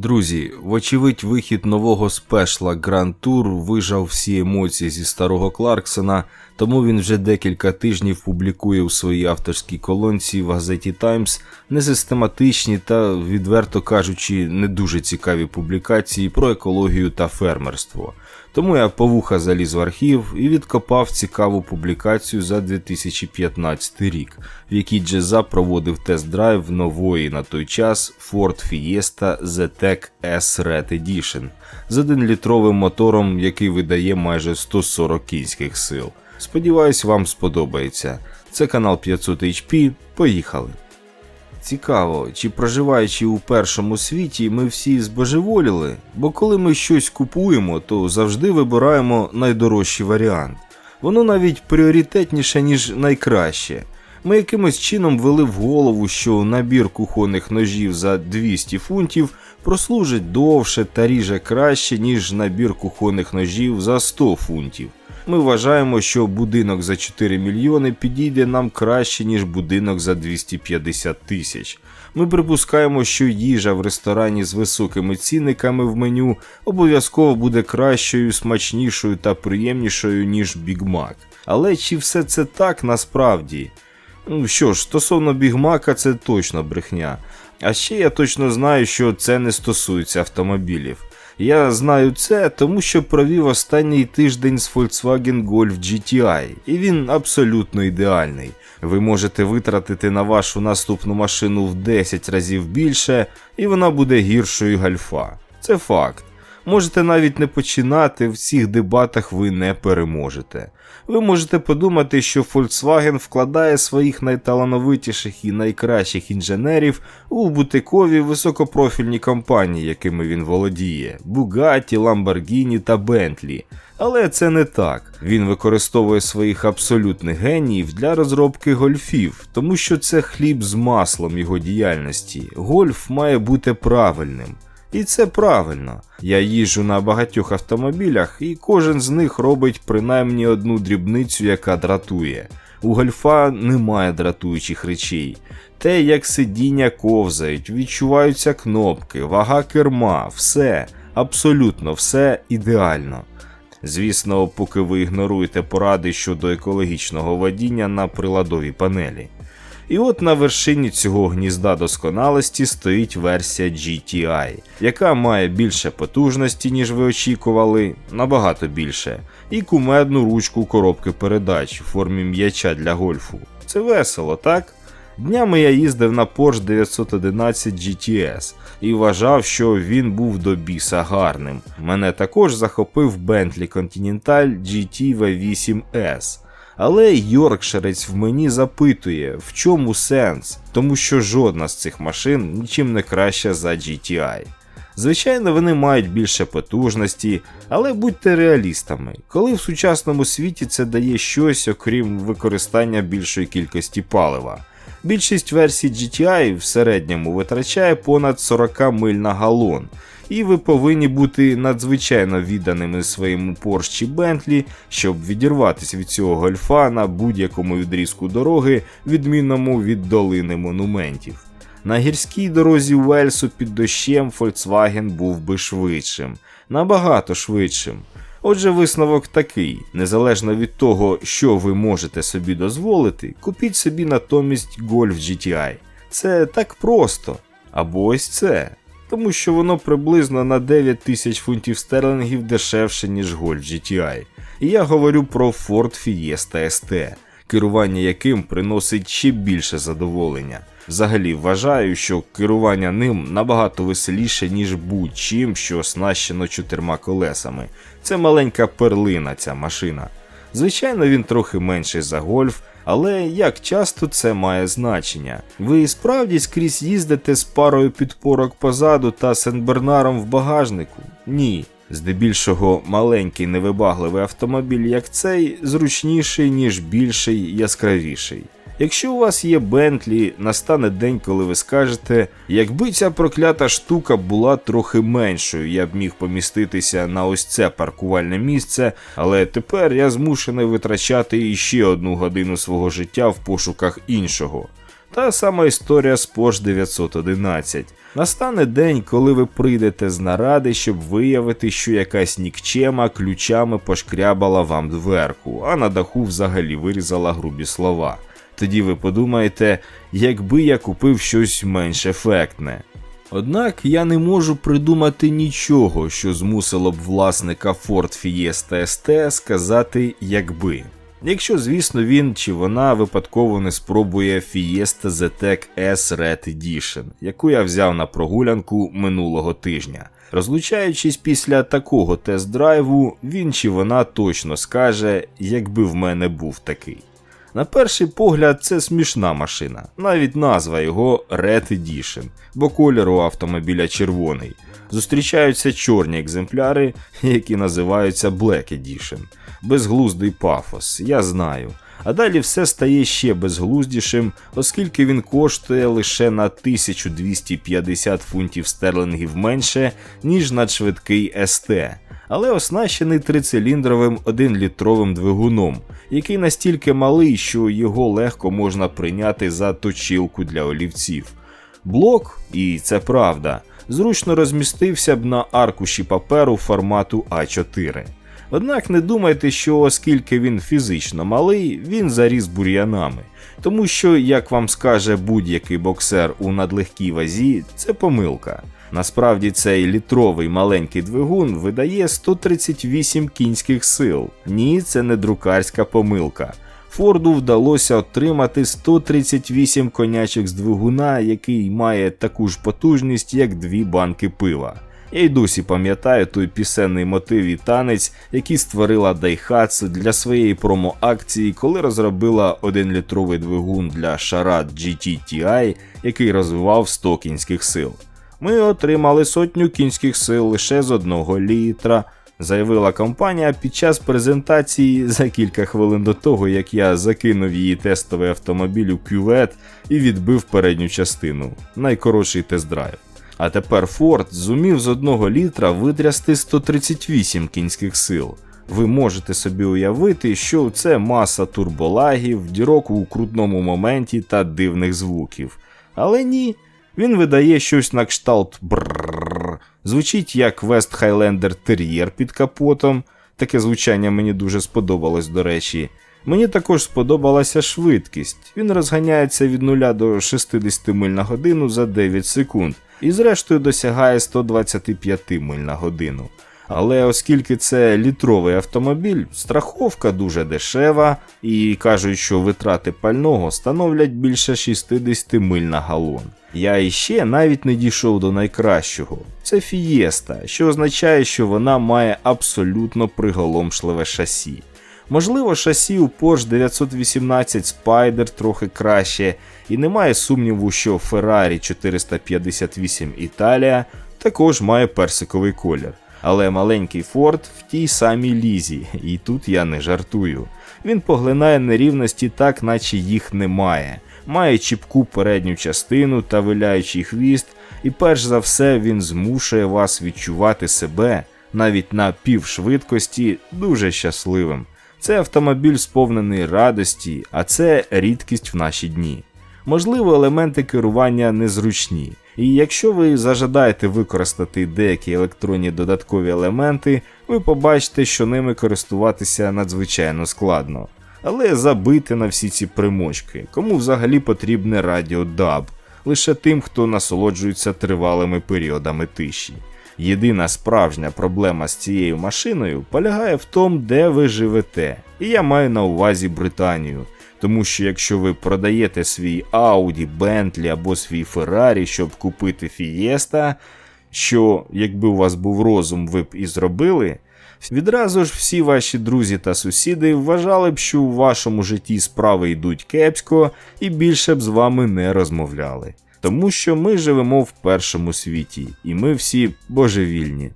Друзі, вочевидь, вихід нового спешла Grand Tour вижав всі емоції зі старого Кларксона, тому він вже декілька тижнів публікує у своїй авторській колонці в газеті Times несистематичні та, відверто кажучи, не дуже цікаві публікації про екологію та фермерство. Тому я по вуха заліз в архів і відкопав цікаву публікацію за 2015 рік, в якій Джеза проводив тест-драйв нової на той час Ford Fiesta ZTEC S Red Edition з 1-літровим мотором, який видає майже 140 кінських сил. Сподіваюсь, вам сподобається. Це канал 500 HP. Поїхали! Цікаво, чи проживаючи у першому світі, ми всі збожеволіли, бо коли ми щось купуємо, то завжди вибираємо найдорожчий варіант. Воно навіть пріоритетніше, ніж найкраще. Ми якимось чином ввели в голову, що набір кухонних ножів за 200 фунтів прослужить довше та ріже краще, ніж набір кухонних ножів за 100 фунтів. Ми вважаємо, що будинок за 4 мільйони підійде нам краще, ніж будинок за 250 тисяч. Ми припускаємо, що їжа в ресторані з високими цінниками в меню обов'язково буде кращою, смачнішою та приємнішою, ніж Бігмак. Але чи все це так насправді? Ну що ж, стосовно Бігмака, це точно брехня. А ще я точно знаю, що це не стосується автомобілів. Я знаю це, тому що провів останній тиждень з Volkswagen Golf GTI, і він абсолютно ідеальний. Ви можете витратити на вашу наступну машину в 10 разів більше, і вона буде гіршою гальфа. Це факт. Можете навіть не починати, в цих дебатах ви не переможете. Ви можете подумати, що Volkswagen вкладає своїх найталановитіших і найкращих інженерів у бутикові високопрофільні компанії, якими він володіє: Bugatti, Lamborghini та Bentley. Але це не так. Він використовує своїх абсолютних геніїв для розробки гольфів, тому що це хліб з маслом його діяльності. Гольф має бути правильним. І це правильно. Я їжджу на багатьох автомобілях, і кожен з них робить принаймні одну дрібницю, яка дратує. У гольфа немає дратуючих речей. Те, як сидіння ковзають, відчуваються кнопки, вага керма, все, абсолютно все ідеально. Звісно, поки ви ігноруєте поради щодо екологічного водіння на приладовій панелі. І от на вершині цього гнізда досконалості стоїть версія GTI, яка має більше потужності, ніж ви очікували, набагато більше, і кумедну ручку коробки передач у формі м'яча для гольфу. Це весело, так? Днями я їздив на Porsche 911 GTS і вважав, що він був до біса гарним. Мене також захопив Bentley Continental GT V8S. Але Йоркширець в мені запитує, в чому сенс, тому що жодна з цих машин нічим не краща за GTI. Звичайно, вони мають більше потужності, але будьте реалістами, коли в сучасному світі це дає щось, окрім використання більшої кількості палива. Більшість версій GTI в середньому витрачає понад 40 миль на галон, і ви повинні бути надзвичайно відданими своєму Porsche чи Bentley, щоб відірватися від цього гольфа на будь-якому відрізку дороги, відмінному від долини монументів. На гірській дорозі Уельсу під дощем Volkswagen був би швидшим, набагато швидшим. Отже, висновок такий: незалежно від того, що ви можете собі дозволити, купіть собі натомість Golf GTI. Це так просто. Або ось це. Тому що воно приблизно на 9 тисяч фунтів стерлингів дешевше, ніж Golf GTI. І я говорю про Ford Fiesta ST, керування яким приносить ще більше задоволення. Взагалі вважаю, що керування ним набагато веселіше, ніж будь-чим, що оснащено чотирма колесами. Це маленька перлина, ця машина. Звичайно, він трохи менший за гольф, але як часто це має значення? Ви справді скрізь їздите з парою підпорок позаду та сенбернаром в багажнику? Ні. Здебільшого маленький невибагливий автомобіль, як цей, зручніший, ніж більший, яскравіший. Якщо у вас є Бентлі, настане день, коли ви скажете, якби ця проклята штука була трохи меншою, я б міг поміститися на ось це паркувальне місце, але тепер я змушений витрачати іще одну годину свого життя в пошуках іншого. Та сама історія з Porsche 911. Настане день, коли ви прийдете з наради, щоб виявити, що якась нікчема ключами пошкрябала вам дверку, а на даху взагалі вирізала грубі слова. Тоді ви подумаєте, якби я купив щось менш ефектне. Однак я не можу придумати нічого, що змусило б власника Ford Fiesta ST сказати якби. Якщо, звісно, він чи вона випадково не спробує Fiesta ZTEC S Red Edition, яку я взяв на прогулянку минулого тижня. Розлучаючись після такого тест-драйву, він чи вона точно скаже, якби в мене був такий. На перший погляд, це смішна машина, навіть назва його Red Edition, бо колір у автомобіля червоний. Зустрічаються чорні екземпляри, які називаються Black Edition. Безглуздий пафос, я знаю. А далі все стає ще безглуздішим, оскільки він коштує лише на 1250 фунтів стерлингів менше, ніж надшвидкий СТ, але оснащений трициліндровим 1-літровим двигуном, який настільки малий, що його легко можна прийняти за точилку для олівців. Блок, і це правда, зручно розмістився б на аркуші паперу формату А4. Однак не думайте, що оскільки він фізично малий, він заріс бур'янами, тому що, як вам скаже будь-який боксер у надлегкій вазі, це помилка. Насправді цей літровий маленький двигун видає 138 кінських сил. Ні, це не друкарська помилка. Форду вдалося отримати 138 конячих з двигуна, який має таку ж потужність, як дві банки пива. Я й досі пам'ятаю той пісенний мотив і танець, який створила Daihatsu для своєї промо-акції, коли розробила 1-літровий двигун для Charad GT TI, який розвивав 100 кінських сил. Ми отримали сотню кінських сил лише з одного літра, заявила компанія під час презентації за кілька хвилин до того, як я закинув її тестовий автомобіль у кювет і відбив передню частину. Найкоротший тест-драйв. А тепер Форд зумів з одного літра витрясти 138 кінських сил. Ви можете собі уявити, що це маса турболагів, дірок у крутному моменті та дивних звуків. Але ні, він видає щось на кшталт брррррр. Звучить як West Highlander Terrier під капотом. Таке звучання мені дуже сподобалось, до речі. Мені також сподобалася швидкість. Він розганяється від 0 до 60 миль на годину за 9 секунд і зрештою досягає 125 миль на годину. Але оскільки це літровий автомобіль, страховка дуже дешева і кажуть, що витрати пального становлять більше 60 миль на галон. Я іще навіть не дійшов до найкращого. Це фієста, що означає, що вона має абсолютно приголомшливе шасі. Можливо, шасі у Porsche 918 Spider трохи краще, і немає сумніву, що Ferrari 458 Italia також має персиковий колір. Але маленький Ford в тій самій лізі, і тут я не жартую. Він поглинає нерівності так, наче їх немає. Має чіпку передню частину та виляючий хвіст, і перш за все він змушує вас відчувати себе навіть на півшвидкості дуже щасливим. Це автомобіль сповнений радості, а це рідкість в наші дні. Можливо, елементи керування незручні, і якщо ви зажадаєте використати деякі електронні додаткові елементи, ви побачите, що ними користуватися надзвичайно складно. Але забити на всі ці примочки, кому взагалі потрібне радіо DAB, лише тим, хто насолоджується тривалими періодами тиші. Єдина справжня проблема з цією машиною полягає в тому, де ви живете, і я маю на увазі Британію. Тому що якщо ви продаєте свій Audi, Bentley або свій Ferrari, щоб купити Fiesta, що якби у вас був розум, ви б і зробили, відразу ж всі ваші друзі та сусіди вважали б, що у вашому житті справи йдуть кепсько і більше б з вами не розмовляли. Тому що ми живемо в першому світі, і ми всі божевільні.